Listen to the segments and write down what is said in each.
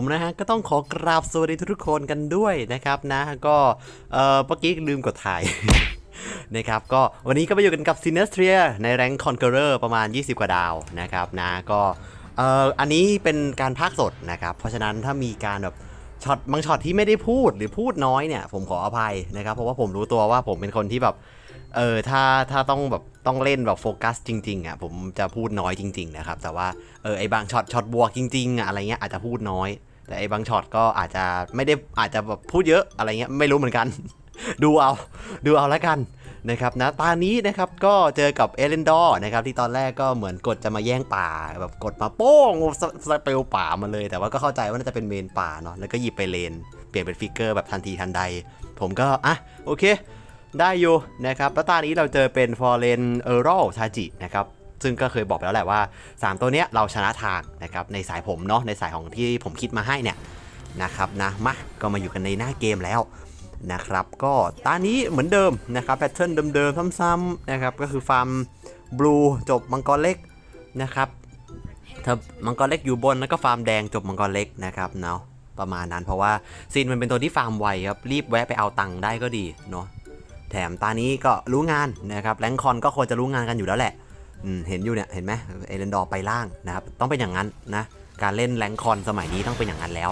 ผมนะฮะก็ต้องขอกราบสวัสดีทุกคนกันด้วยนะครับนะก็เอ่อเมื่อกี้ลืมกดถ่ายนะครับก็วันนี้ก็มาอยู่กันกับ s i n e s t r i a ในแรง Conqueror ประมาณ 20 กว่าดาวนะครับนะก็เอ่ออันนี้เป็นการพากสดนะครับ เพราะฉะนั้นถ้ามีการแบบช็อตบางช็อตที่ไม่ได้พูดหรือพูดน้อยเนี่ย ผมขออภัยนะครับ เพราะว่าผมรู้ตัวว่าผมเป็นคนที่แบบเออถ้าถ้าต้องแบบต้องเล่นแบบโฟกัสจริงๆอะผมจะพูดน้อยจริง ๆ นะครับ แต่ว่าเออไอบางช็อตช็อตบวกจริงๆอะอะไรเงี้ยอาจจะพูดน้อย แต่ไอ้บางช็อตก็อาจจะไม่ได้อาจจะแบบพูดเยอะอะไรเงี้ยไม่รู้เหมือนกัน ดูเอาดูเอาแล้วกันนะครับนะตอนนี้นะครับก็เจอกับเอเลนดอร์นะครับที่ตอนแรกก็เหมือนกดจะมาแย่งป่าแบบกดมาโป้งสเปลป่ามาเลย แต่ว่าก็เข้าใจว่าน่าจะเป็นเมนป่าเนาะแล้วก็หยิบไปเลน เปลี่ยนเป็นฟิกเกอร์แบบทันทีทันใด ผมก็อะโอเค ได้อยู่นะครับแล้วตอนนี้เราเจอเป็นฟอร์เรนเออร์โรชาจินะครับ ซึ่งก็เคยบอกไปแล้วแหละว่า 3 ตัวเนี้ยเราชนะทางนะครับในสายผมเนาะในสายของที่ผมคิดมาให้เนี่ยนะครับนะมาก็มาอยู่กันในหน้าเกมแล้วนะครับก็ตอนนี้เหมือนเดิมนะครับแพทเทิร์นเดิมๆซ้ำๆนะครับก็คือฟาร์มบลูจบมังกรเล็กนะครับถ้ามังกรเล็กอยู่บนแล้วก็ฟาร์มแดงจบมังกรเล็กนะครับเนาะประมาณนั้นเพราะว่าซีนมันเป็นตัวที่ฟาร์มไวครับรีบแวะไปเอาตังค์ได้ก็ดีเนาะแถมตานี้ก็รู้งานนะครับแรงคอนก็ควรจะรู้งานกันอยู่แล้วแหละ เห็นอยู่เนี่ยเห็นไหมเอเลนดอร์ไปล่างนะครับต้องเป็นอย่างนั้นนะการเล่นแรงคอนสมัยนี้ต้องเป็นอย่างนั้นแล้ว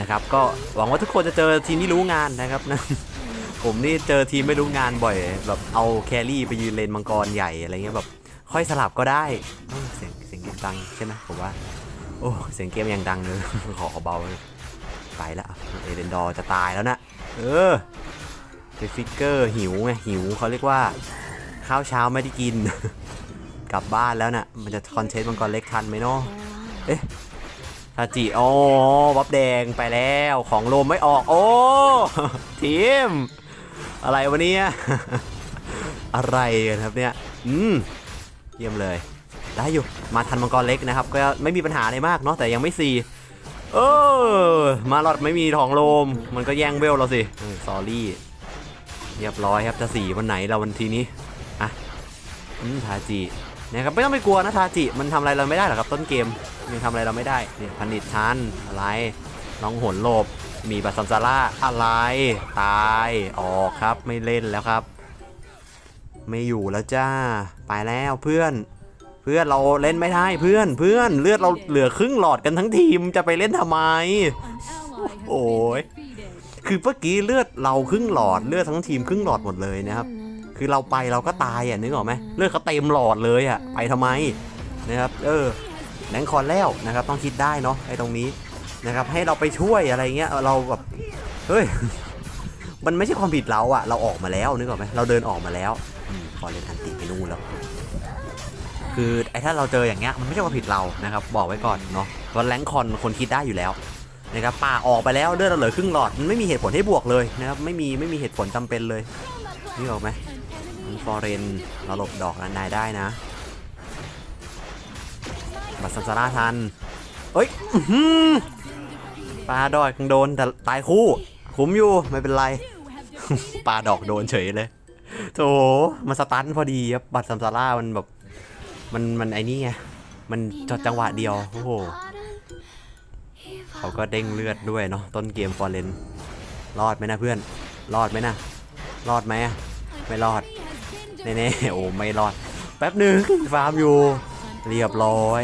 นะครับก็หวังว่าทุกคนจะเจอทีมที่รู้งานนะครับนะผมนี่เจอทีมไม่รู้งานบ่อยแบบเอาแครี่ไปยืนเลนมังกรใหญ่อะไรเงี้ยแบบค่อยสลับก็ได้เสียงเสียงเกมดังใช่ไหมผมว่าโอ้เสียงเกมยังดังเลยขอเบาเลยไปละเอเดนดอร์จะตายแล้วนะเออเป็นฟิกเกอร์หิวไงหิวเขาเรียกว่า ข้าวเช้าไม่ได้กิน กลับบ้านแล้วน่ะ มันจะคอนเทนต์มังกรเล็กทันไหมเนาะเอ๊ะทาจิโอ้บับแดงไปแล้วของลมไม่ออก โอ้ทีม อะไรวะเนี่ย อะไรกันครับเนี่ย อืม เยี่ยมเลย ได้อยู่ มาทันมังกรเล็กนะครับ ก็ไม่มีปัญหาอะไรมากเนาะ แต่ยังไม่ซีเออ มาหลอดไม่มีทองลม มันก็แย่งเวลเราสิสอรี่ เรียบร้อยครับ จะสีวันไหนเราวันทีนี้ อะอืมทาจิ นะครับไม่ต้องไปกลัวนะทาจิมันทำอะไรเราไม่ได้หรอกครับต้นเกมมันทำอะไรเราไม่ได้เนี่ยพันิชชันอะไรน้องหนหลบมีบัตซัมซาร่าอะไรตายออกครับไม่เล่นแล้วครับ ไม่อยู่แล้วจ้าไปแล้วเพื่อน เพื่อนเราเล่นไม่ได้เพื่อนเพื่อนเลือดเราเหลือครึ่งหลอดกันทั้งทีมจะไปเล่นทำไม โอ้ยคือเมื่อกี้เลือดเราครึ่งหลอดเลือดทั้งทีมครึ่งหลอดหมดเลยนะครับ คือเราไปเราก็ตายอะนึกออกไหมเลือดเขาเต็มหลอดเลยอะไปทำไมนะครับเออแรงคอนแล้วนะครับต้องคิดได้เนาะไอ้ตรงนี้นะครับให้เราไปช่วยอะไรเงี้ยเราแบบเฮ้ยมันไม่ใช่ความผิดเราอะเราออกมาแล้วนึกออกไหมเราเดินออกมาแล้วอมพอเล่นอันติไปนู่นแล้วคือไอ้ถ้าเราเจออย่างเงี้ยมันไม่ใช่ความผิดเรานะครับ บอกไว้ก่อนเนาะเพราะแรงคอนคนคิดได้อยู่แล้วนะครับป่าออกไปแล้วเลือดเราเหลือครึ่งหลอดมันไม่มีเหตุผลให้บวกเลยนะครับไม่มีไม่มีเหตุผลจำเป็นเลยนี่ออกไหม ฟอร์เรนเราหลบดอกนั้นได้ได้นะ บัตรซัมซาร่าทันเอ้ยปลาดอกยังโดนแต่ตายคู่คุ้มอยู่ไม่เป็นไร ปลาดอกโดนเฉยเลยโถมันสตันพอดีครับบัตรซัมซาร่ามันแบบมันมันไอ้นี่ไงมันจอดจังหวะเดียวโอ้โหเขาก็เด้งเลือดด้วยเนาะต้นเกมฟอร์เรนรอดไหมนะเพื่อน รอดไหมนะรอดไหมไม่รอด แน่ๆโอ้ไม่รอด แป๊บหนึ่งฟาร์มอยู่ เรียบร้อย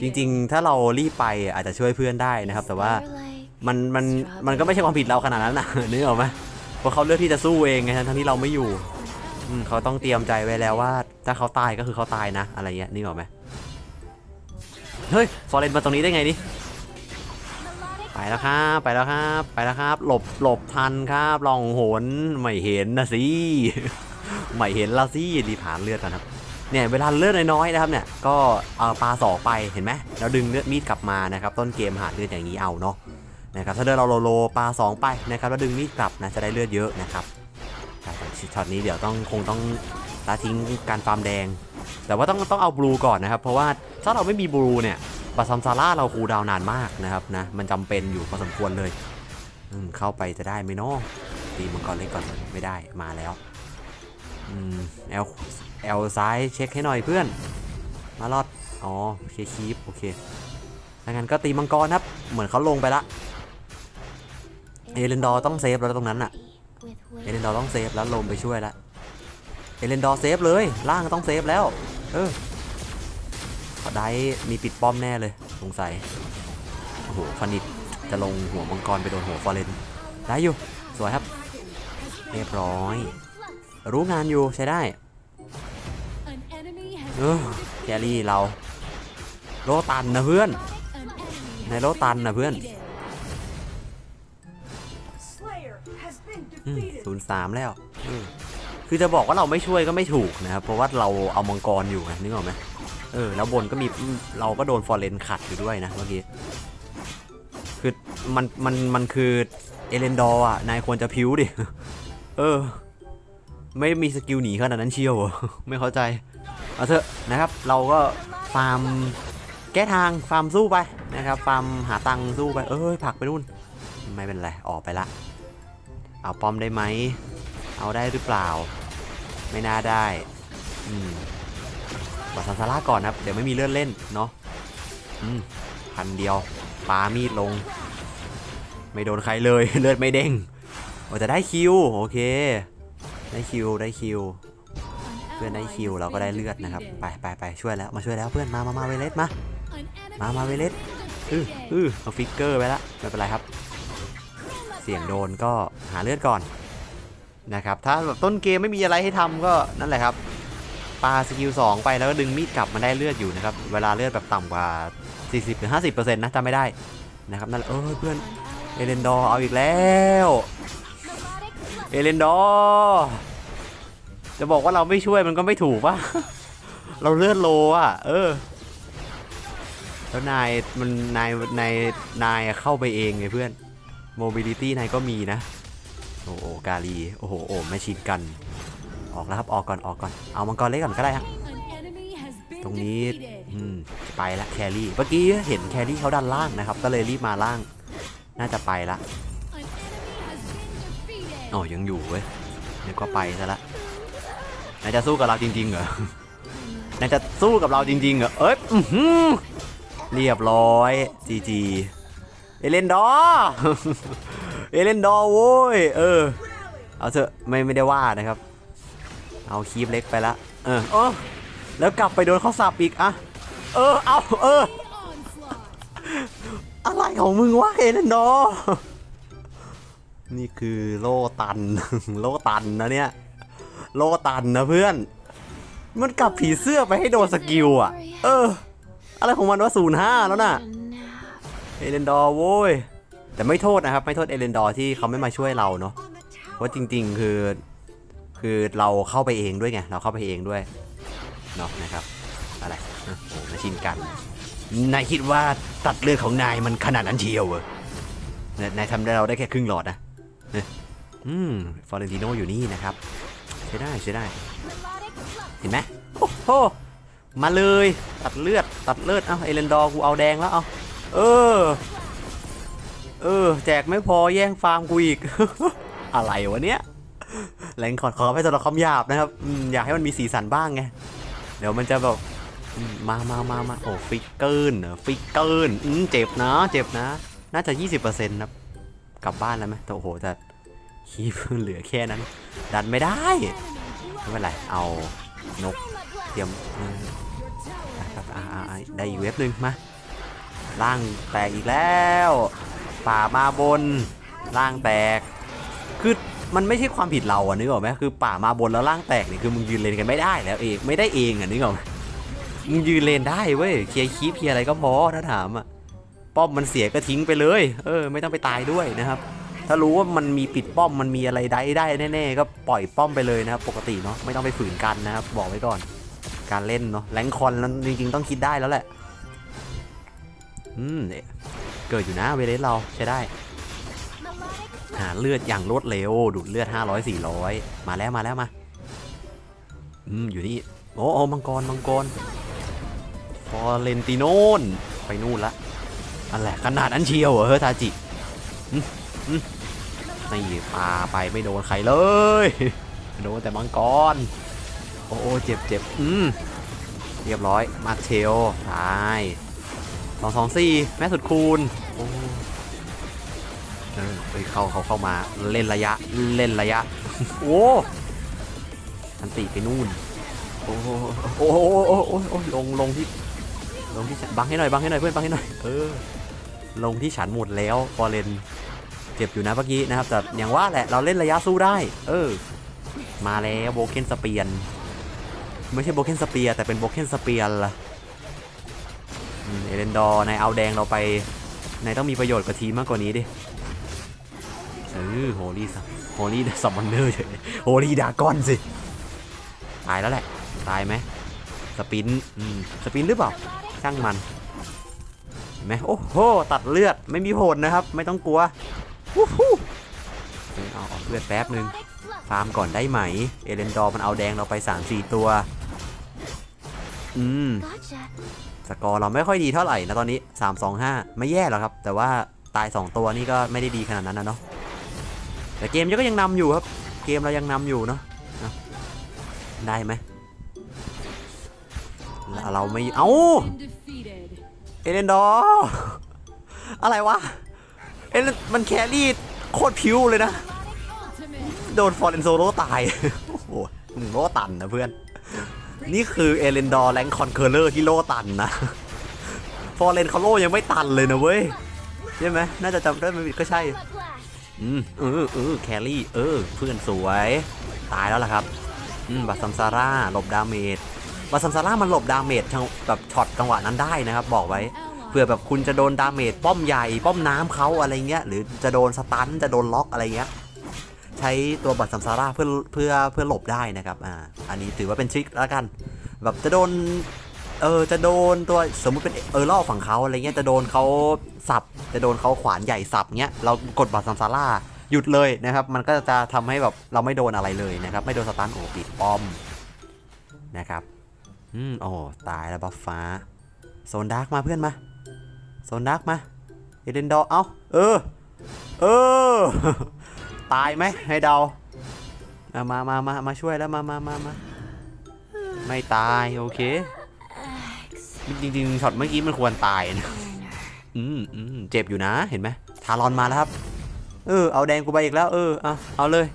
จริงๆ ถ้าเรารีบไปอาจจะช่วยเพื่อนได้นะครับ แต่ว่ามันมันมันก็ไม่ใช่ความผิดเราขนาดนั้นนะนึกออกไหมเพราะเขาเลือกที่จะสู้เองไงทั้งที่เราไม่อยู่เขาต้องเตรียมใจไว้แล้วว่า ถ้าเขาตายก็คือเขาตายนะ อะไรเงี้ยนึกออกไหมเฮ้ยฟอร์เรนมาตรงนี้ได้ไงนี่ไปแล้วครับไปแล้วครับ ไปแล้วครับ หลบหลบทันครับลองหนไม่เห็นนะสิ ไม่เห็นละสิรีบหานเลือดกันครับเนี่ยเวลาเลือดน้อยๆนะครับเนี่ยก็เอาปลาสองไปเห็นไหมแล้วดึงเลือดมีดกลับมานะครับต้นเกมหาเลือดอย่างนี้เอาเนาะนะครับถ้าเดินเราโลโลปลาสองไปนะครับแล้วดึงมีดกลับนะจะได้เลือดเยอะนะครับแต่ช็อตนี้เดี๋ยวต้องคงต้องละทิ้งการฟาร์มแดง แต่ว่าต้องต้องเอาบลูก่อนนะครับ เพราะว่าถ้าเราไม่มีบลูเนี่ยปาซัมซาร่าเราคูดาวนานมากนะครับนะมันจำเป็นอยู่พอสมควรเลยเข้าไปจะได้ไหมเนาะตีมังกรเล็กก่อนไม่ได้มาแล้ว แอลแอลซ้ายเช็คให้หน่อยเพื่อน มาลอด อ๋อโอเคคีปโอเคดังนั้นก็ตีมังกรครับ เหมือนเขาลงไปละ เอเลนดอร์ต้องเซฟแล้วตรงนั้นอะเอเลนดอร์ต้องเซฟแล้วลงไปช่วยละเอเลนดอร์เซฟเลย ล่างต้องเซฟแล้ว เออได้มีปิดป้อมแน่เลยสงสัย โอ้โหฟันิดจะลงหัวมังกรไปโดนหัวฟอร์เรนได้อยู่ สวยครับ เรียบร้อย รู้งานอยู่ใช้ได้เออแครี่เรา โลตันนะเพื่อน ในโลตันนะเพื่อน Slayer has been ศูน defeated. ย์สามแล้วเออคือจะบอกว่าเราไม่ช่วยก็ไม่ถูกนะครับ เพราะว่าเราเอามังกรอยู่ไงนึกออกไหมเออ แล้วบนก็มีอืมเราก็โดนฟอร์เรนขัดอยู่ด้วยนะเมื่อกี้ คือมันมันมันคือเอเลนดอร์อะ นายควรจะพิ้วดิ เออ ไม่มีสกิลหนีขนาดนั้นเชียวไม่เข้าใจ เอาเถอะนะครับ เราก็ฟาร์มแก้ทางฟาร์มสู้ไปนะครับ ฟาร์มหาตังสู้ไป เอ้ยผักไปนู่น ไม่เป็นไร ออกไปละ เอาป้อมได้ไหม เอาได้หรือเปล่า ไม่น่าได้ อืมบัตรซาซาร่าก่อนครับ เดี๋ยวไม่มีเลือดเล่นเนาะ อืมพันเดียวปามีดลง ไม่โดนใครเลย เลือดไม่เด้งโอ้แต่ได้คิว โอเค ได้คิวได้คิว เพื่อนได้คิวเราก็ได้เลือดนะครับ ไปไปไปช่วยแล้วมาช่วยแล้วเพื่อนมามามาเวเลสมา มามาเวเลสอืออือเอาฟิกเกอร์ไปละไม่เป็นไรครับ เสียงโดนก็หาเลือดก่อนนะครับ ถ้าแบบต้นเกมไม่มีอะไรให้ทำก็นั่นแหละครับปาสกิล2ไปแล้วก็ดึงมีดกลับมาได้เลือดอยู่นะครับ เวลาเลือดแบบต่ำกว่า 40หรือ50%นะจำไม่ได้นะครับนั่นเออเพื่อนเอเลนดอร์เอาอีกแล้ว เอเลนดอจะบอกว่าเราไม่ช่วยมันก็ไม่ถูกปะเราเลือดโลอะ เออ แล้วนายมันนายนายนายเข้าไปเองไงเพื่อนโมบิลิตี้นายก็มีนะ โอ้โหกาลี โอ้โหโอ้ไม่ชินกัน ออกแล้วครับออกก่อนออกก่อน เอามังกรเล็กก่อนก็ได้ฮะตรงนี้อืมไปละแครี่ เมื่อกี้เห็นแครี่เขาดันล่างนะครับ ก็เลยรีบมาล่าง น่าจะไปละ อ๋อยังอยู่เว้ยนึกว่าไปซะละนายจะสู้กับเราจริงๆเหรอนายจะสู้กับเราจริงๆเหรอเอ้ยเรียบร้อยจีจีเอเลนดอเอเลนดอโว้ยเออเอาเถอะไม่ไม่ได้ว่านะครับ เอาคีบเล็กไปละเออเออแล้วกลับไปโดนเขาสับอีกอะเออเอาเอออะไรของมึงวะเอเลนดอ นี่คือโล่ตัน โล่ตันนะเนี่ย โล่ตันนะเพื่อน มันกลับผีเสื้อไปให้โดนสกิลอะ เออ อะไรของมันว่าศูนย์ห้าแล้วน่ะ เอเลนดอร์โว้ย แต่ไม่โทษนะครับ ไม่โทษเอเลนดอร์ที่เขาไม่มาช่วยเราเนาะ เพราะจริง ๆ คือ คือเราเข้าไปเองด้วยไง เราเข้าไปเองด้วย เนาะนะครับ อะไร โอ้มาชินกัน นายคิดว่าตัดเลือดของนายมันขนาดนั้นเชียวเหรอนายนายทำได้เราได้แค่ครึ่งหลอดนะ อืมฟอเรนติโนอยู่นี่นะครับใช้ได้ใช้ได้ เห็นไหมโอ้โหมาเลยตัดเลือดตัดเลือดเอาเอเลนดอร์กูเอาแดงแล้วเอาเออ เออ แจกไม่พอแย่งฟาร์มกูอีก อะไรวะเนี้ยแรงขอดขอไปสำหรับคำหยาบนะครับอยากให้มันมีสีสันบ้างไง เดี๋ยวมันจะแบบมามามามาโอ้ฟิกเกิลฟิกเกิลอืมเจ็บนะ เจ็บนะ น่าจะ 20%นะครับ กลับบ้านแล้วไหมแต่โอ้โหแต่คีบเหลือแค่นั้น ดันไม่ได้ ไม่เป็นไร เอานกเตรียมครับได้อีกเว็บหนึ่งมาล่างแตกอีกแล้ว ป่ามาบนล่างแตก คือมันไม่ใช่ความผิดเราอะนึกออกไหมคือป่ามาบนแล้วล่างแตกนี่คือมึงยืนเลนกันไม่ได้แล้วเองไม่ได้เองอะนึกออกไหมมึงยืนเลนได้เว้ยเคลียร์คีปเคลียร์อะไรก็พอถ้าถามอะ ป้อมมันเสียก็ทิ้งไปเลย เออ ไม่ต้องไปตายด้วยนะครับ ถ้ารู้ว่ามันมีปิดป้อมมันมีอะไรได้ได้แน่ๆก็ปล่อยป้อมไปเลยนะครับ ปกติเนาะไม่ต้องไปฝืนกันนะครับ บอกไว้ก่อน การเล่นเนาะแรงคอนนั้นจริงๆต้องคิดได้แล้วแหละ อืมเนี่ยเกิดอยู่นะเวเลสเราใช้ได้ หาเลือดอย่างรวดเร็วดูดเลือด 500 400 มาแล้วมาแล้วมาอืมอยู่นี่โอ้โอ้มังกรมังกรฟอเรนติโนนไปนู่นละ อะไรขนาดนั้นเชียวเหรอเฮ้ยทาจินี่ปาไปไม่โดนใครเลยโดนแต่มังกรโอ้โอเจ็บเจ็บอืมเรียบร้อยมาเทลตายสองสองสี่แม่สุดคูณโอ้เออเฮ้ยเข้าเขาเข้ามาเล่นระยะเล่นระยะ โอ้อันติไปนู่นโอ้โหโอ้โหโอ้โหโอ้ลงลงที่ลงที่บังให้หน่อยบังให้หน่อยเพื่อนบังให้หน่อยเออ ลงที่ฉันหมดแล้วฟอร์เรนเจ็บอยู่นะเมื่อกี้นะครับ แต่อย่างว่าแหละเราเล่นระยะสู้ได้ เออ มาแล้วโบเกนสเปียน ไม่ใช่โบเกนสเปียแต่เป็นโบเกนสเปียนล่ะเอเลนดอร์นายเอาแดงเราไปนายต้องมีประโยชน์กับทีมมากกว่านี้ดิเออโฮลี่ซัโฮลี่ซัมมอนเนอร์เฉยโฮลี่ดากอนสิ ตายแล้วแหละ ตายไหมสปินสปินหรือเปล่า ช่างมัน ไหมโอ้โห ตัดเลือดไม่มีผลนะครับ ไม่ต้องกลัววู้ฮู้เออเอาเอาเลือดแป๊บหนึ่งฟาร์มก่อนได้ไหม เอเลนดอร์มันเอาแดงเราไป 3-4 ตัว อืม Gotcha. สกอร์เราไม่ค่อยดีเท่าไหร่นะตอนนี้ 3-2-5 ไม่แย่หรอกครับ แต่ว่าตาย 2 ตัวนี่ก็ไม่ได้ดีขนาดนั้นนะเนาะ แต่เกมก็ยังนำอยู่ครับ เกมเรายังนำอยู่เนาะอะได้ไหม เราเราไม่ เอ้า Been defeated. เอเลนดอร์อะไรวะ เอเลนมันแครี่โคตรพิ้วเลยนะ Ultimate. โดนฟอร์เรนโซโลตาย โอ้โหมึงโลตันนะเพื่อน นี่คือเอเลนดอร์แรงคอนเคอร์เลอร์ที่โลตันนะ ฟอร์เรนเขาโลยังไม่ตันเลยนะเว้ย ใช่ไหมน่าจะจำได้ไม่ผิดก็ใช่ Blood flash. อืมเออเออแครี่ เออ เพื่อนสวย ตายแล้วล่ะครับ อืมบัตซัมซาร่าหลบดาเมจ บัตซัมซาร่ามันหลบดาเมจจังแบบช็อตจังหวะนั้นได้นะครับ บอกไว้เผื่อแบบคุณจะโดนดาเมจป้อมใหญ่ป้อมน้ำเขาอะไรเงี้ยหรือจะโดนสตันจะโดนล็อกอะไรเงี้ยใช้ตัวบัตรซัมซาร่าเพื่อเพื่อเพื่อหลบได้นะครับอ่าอันนี้ถือว่าเป็นทริคแล้วกันแบบจะโดนเออจะโดนตัวสมมุติเป็นเออล่อฝั่งเขาอะไรเงี้ยจะโดนเขาสับ จะโดนเขาขวานใหญ่สับเงี้ยเรากดบัตรซัมซาร่าหยุดเลยนะครับ มันก็จะทำให้แบบเราไม่โดนอะไรเลยนะครับ ไม่โดนสตันโอ้ปิดป้อมนะครับ อืมโอ้ตายแล้วบัฟฟ้า โซนดาร์กมาเพื่อนมา โซนดาร์กมา เอเดนดอเอ้าเออ เออ ตายไหมให้เดาเอามามามามาช่วยแล้วมามามามาไม่ตายโอเค จริงๆช็อตเมื่อกี้มันควรตายนะ อืมอืมเจ็บอยู่นะเห็นไหมทารอนมาแล้วครับ เออ เอาแดงกูไปอีกแล้ว เออ เอาเอาเลย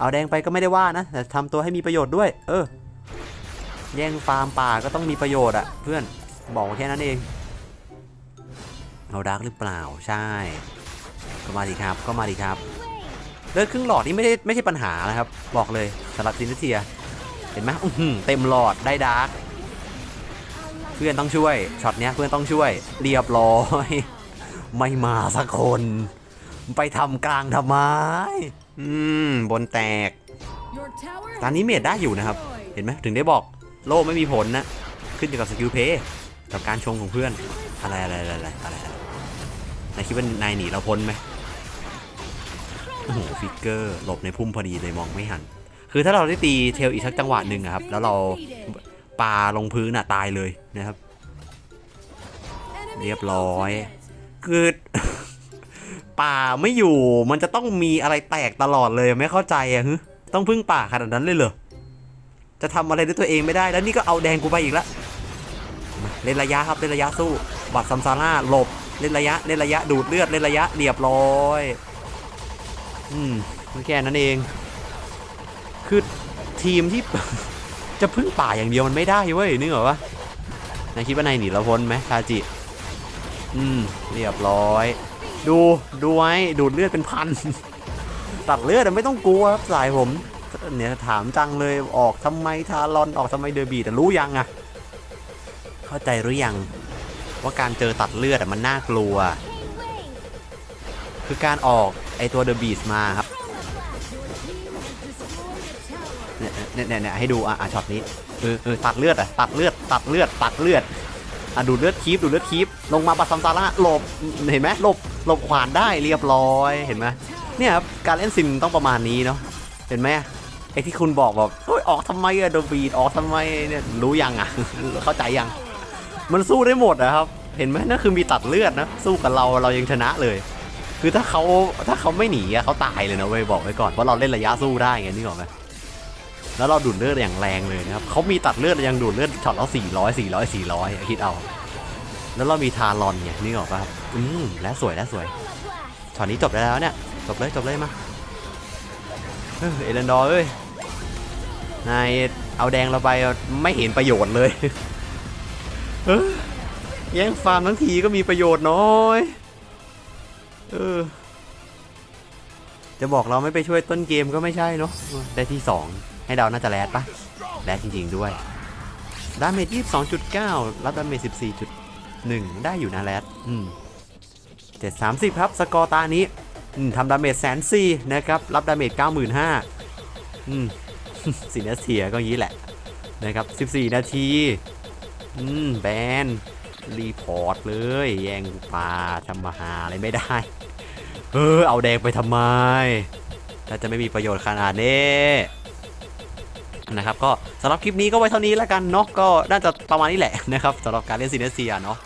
เอาแดงไปก็ไม่ได้ว่านะ แต่ทำตัวให้มีประโยชน์ด้วย เออ แย่งฟาร์มป่าก็ต้องมีประโยชน์อะเพื่อนบอกแค่นั้นเองเอาดักหรือเปล่าใช่ก็มาดีครับก็มาดีครับเลือดครึ่งหลอดนี่ไม่ได้ไม่ใช่ปัญหานะครับ บอกเลยสำหรับซินเทียเห็นไหมเต็มหลอดได้ดาร์กเพื่อนต้องช่วยช็อตเนี้ยเพื่อนต้องช่วยเรียบร้อยไม่มาสักคน ไปทำกลางทำไมอืมบนแตก ตอนนี้เมดได้อยู่นะครับ เห็นไหมถึงได้บอก โล่ไม่มีผลนะ ขึ้นอยู่กับสกิลเพย์กับการชงของเพื่อน อะไรอะไรอะไรอะไรอะไรนายคิดว่านายหนีเราพ้นไหมโอ้โหฟิกเกอร์หลบในพุ่มพอดีเลยมองไม่หัน คือถ้าเราได้ตีเทลอีกสักจังหวะหนึ่งครับ แล้วเราปาลงพื้นน่ะตายเลยนะครับ เรียบร้อย ultimate. คือป่าไม่อยู่มันจะต้องมีอะไรแตกตลอดเลยไม่เข้าใจอะฮึต้องพึ่งป่าขนาดนั้นเลยเหรอ จะทำอะไรด้วยตัวเองไม่ได้ แล้วนี่ก็เอาแดงกูไปอีกแล้วเล่นระยะครับเล่นระยะสู้ บัตรซัมซาร่าหลบเล่นระยะเล่นระยะดูดเลือดเล่นระยะเรียบร้อยอืมแค่นั้นเอง คือทีมที่ จะพึ่งป่าอย่างเดียวมันไม่ได้เว้ยนึกออกปะนายคิดว่านายหนีเราพ้นไหมคาจิ อืม เรียบร้อย ดูดูไว้ดูดเลือดเป็นพัน ตัดเลือดอะไม่ต้องกลัวครับสายผม เนี่ยถามจังเลยออกทำไมทารอนออกทำไมเดอร์บีแต่รู้ยังอะเข้าใจหรือยังว่าการเจอตัดเลือดมันน่ากลัว คือการออกไอตัวเดอะบีสมาครับเนี่ยเนี่ยเนี่ยให้ดูอะช็อตนี้เออเออตัดเลือดอะตัดเลือดตัดเลือดตัดเลือดอะดูเลือดคีบดูเลือดคีบลงมาบัตซัมซาร่าหลบเห็นไหมหลบหลบขวานได้เรียบร้อยเห็นไหมเนี่ยครับการเล่นซิมต้องประมาณนี้เนาะเห็นไหม ไอ้ที่คุณบอกแบบเฮ้ยออกทำไมอะโดบีดออกทำไมเนี่ยรู้ยังอะเข้าใจยัง มันสู้ได้หมดนะครับ เห็นไหมนั่นคือมีตัดเลือดนะ สู้กับเราเรายังชนะเลย คือถ้าเขาถ้าเขาไม่หนีอะเขาตายเลยนะเว้ยบอกไว้ก่อนเพราะเราเล่นระยะสู้ได้ไงนี่หรอกไหมแล้วเราดูดเลือดอย่างแรงเลยนะครับเขามีตัดเลือดยังดูดเลือดช็อตละ400 400 400อะคิดเอา แล้วเรามีทารอนไงนึกออกป่ะอืมและสวยและสวยช็อตนี้จบได้แล้วเนี่ยจบเลยจบเลยมาเอเอเลนดอร์เอ้ย นายเอาแดงเราไปไม่เห็นประโยชน์เลยเออแย่งฟาร์มทั้งทีก็มีประโยชน์น้อยเออจะบอกเราไม่ไปช่วยต้นเกมก็ไม่ใช่เนาะได้ที่ 2 ให้เดาน่าจะแรดปะแรดจริง ๆด้วยดาเมจ22.9 รับดาเมจ14.1 ได้อยู่นะแรดอืม730ครับ สกอร์ตานี้ทำดาเมจแสนสี่นะครับ รับดาเมจ95,000อืม สินเทียก็อย่างนี้แหละนะครับ 14 นาที อืม แบน รีพอร์ตเลย แย่งปลาทำมาหาอะไรไม่ได้ เออ เอาแดงไปทำไม น่าจะไม่มีประโยชน์ขนาดนี้นะครับ ก็สำหรับคลิปนี้ก็ไว้เท่านี้แล้วกันเนาะ ก็น่าจะประมาณนี้แหละนะครับสำหรับการเล่นซินเนเซียเนาะ